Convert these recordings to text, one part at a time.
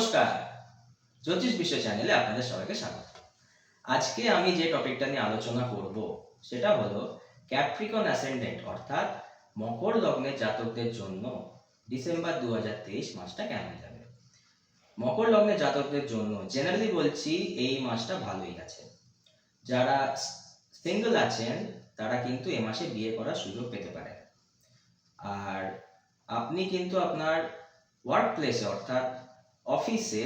নমস্কার। জ্যোতিষ বিশ্ব চ্যানেলে আপনাদের সবাইকে স্বাগত। আজকে আমি যে টপিকটা নিয়ে আলোচনা করব, সেটা হলো ক্যাপ্রিকন অ্যাসেন্ডেন্ট, অর্থাৎ মকর লগ্নের জাতকদের জন্য ডিসেম্বর দু মাসটা কেমন যাবে। মকর লগ্নের জাতকদের জন্য জেনারেলি বলছি এই মাসটা ভালোই আছে। যারা সিঙ্গেল আছেন, তারা কিন্তু এ মাসে বিয়ে করার সুযোগ পেতে পারেন। আর আপনি কিন্তু আপনার ওয়ার্ক প্লেসে অর্থাৎ অফিসে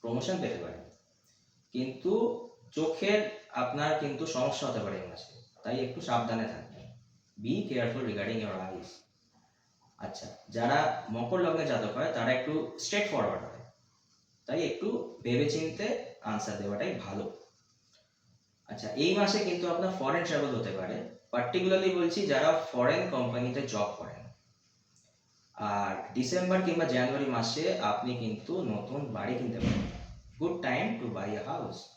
প্রমোশন পেতে পারেন কিন্তু চোখের আপনার কিন্তু সমস্যা হতে পারে এই মাসে। তাই একটু সাবধানে থাকবেন। Be careful regarding your eyes আচ্ছা যারা মকর লগ্নে জাতক হয়, তারা একটু স্ট্রেট ফরওয়ার্ড হয়। তাই একটু ভেবেচিন্তে আনসার দেওয়াটাই ভালো। আচ্ছা এই মাসে কিন্তু আপনার ফরেন ট্রাভেল হতে পারে। পার্টিকুলারলি বলছি, যারা ফরেন কোম্পানিতে জব করেন। আর ডিসেম্বর কিংবা জানুয়ারি মাসে আপনি কিন্তু নতুন বাড়ি কিনতে পারেন। Good time to buy a house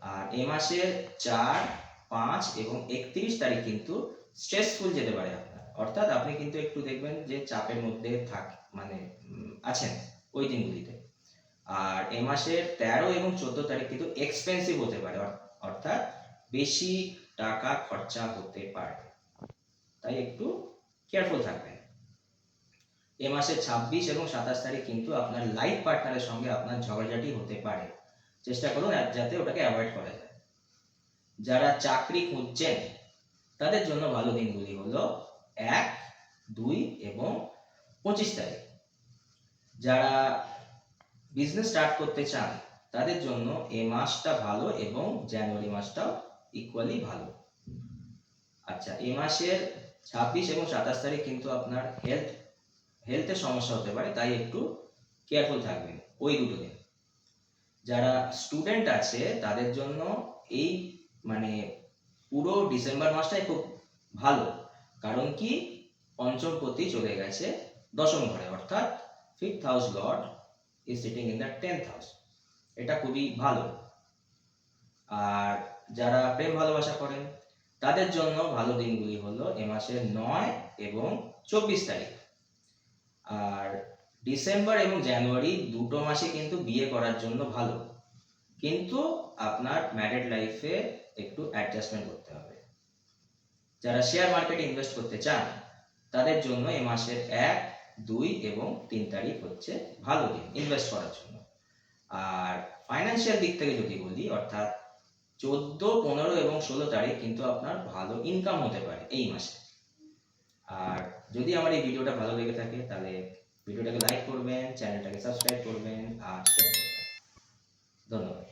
আর এই মাসের চার, পাঁচ এবং একত্রিশ তারিখ কিন্তু স্ট্রেসফুল যেতে পারে আপনার। অর্থাৎ আপনি কিন্তু একটু দেখবেন যে চাপের মধ্যে থাক মানে আছেন ওই দিনগুলিতে। আর এ মাসের তেরো এবং চোদ্দ তারিখ কিন্তু এক্সপেন্সিভ হতে পারে, অর- অর্থাৎ বেশি টাকা খরচা হতে পারে। তাই একটু কেয়ারফুল থাকবেন। এ মাসের ছাব্বিশ এবং সাতাশ তারিখ কিন্তু আপনার লাইফ পার্টনারের সঙ্গে আপনার ঝগড়াঝাটি হতে পারে। চেষ্টা করুন যাতে ওটাকে অ্যাভয়েড করা যায়। যারা চাকরি খুঁজছেন, তাদের জন্য ভালো দিনগুলি হলো এক, দুই এবং পঁচিশ তারিখ। যারা বিজনেস স্টার্ট করতে চান, তাদের জন্য এ মাসটা ভালো এবং জানুয়ারি মাসটাও ইকুয়ালি ভালো। আচ্ছা এ মাসের ছাব্বিশ এবং সাতাশ তারিখ কিন্তু আপনার হেলথ হেলথের সমস্যা হতে পারে, তাই একটু কেয়ারফুল থাকবেন ওই দুটো দিন যারা স্টুডেন্ট আছে, তাদের জন্য এই মানে পুরো ডিসেম্বর মাসটাই খুব ভালো। কারণ কি? পঞ্চমপতি চলে গেছে দশম ঘরে, অর্থাৎ fifth house lord is sitting in the tenth house এটা খুবই ভালো। আর যারা প্রেম ভালোবাসা করেন, তাদের জন্য ভালো দিনগুলি হলো এ মাসের নয় এবং চব্বিশ তারিখ। আর ডিসেম্বর এবং জানুয়ারি দুটো মাসে কিন্তু বিয়ে করার জন্য ভালো। কিন্তু আপনার ম্যারিড লাইফে একটু অ্যাডজাস্টমেন্ট করতে হবে। যারা শেয়ার মার্কেটে ইনভেস্ট করতে চান, তাদের জন্য এ মাসের এক, দুই এবং তিন তারিখ হচ্ছে ভালো দিন ইনভেস্ট করার জন্য। আর ফাইন্যান্সিয়াল দিক থেকে যদি বলি, অর্থাৎ চোদ্দ, পনেরো এবং ষোলো তারিখ কিন্তু আপনার ভালো ইনকাম হতে পারে এই মাসে। আর যদি আমার এই ভিডিওটা ভালো লেগে থাকে, তাহলে ভিডিওটাকে লাইক করবেন চ্যানেলটাকে সাবস্ক্রাইব করবেন, আর শেয়ার করবেন। ধন্যবাদ।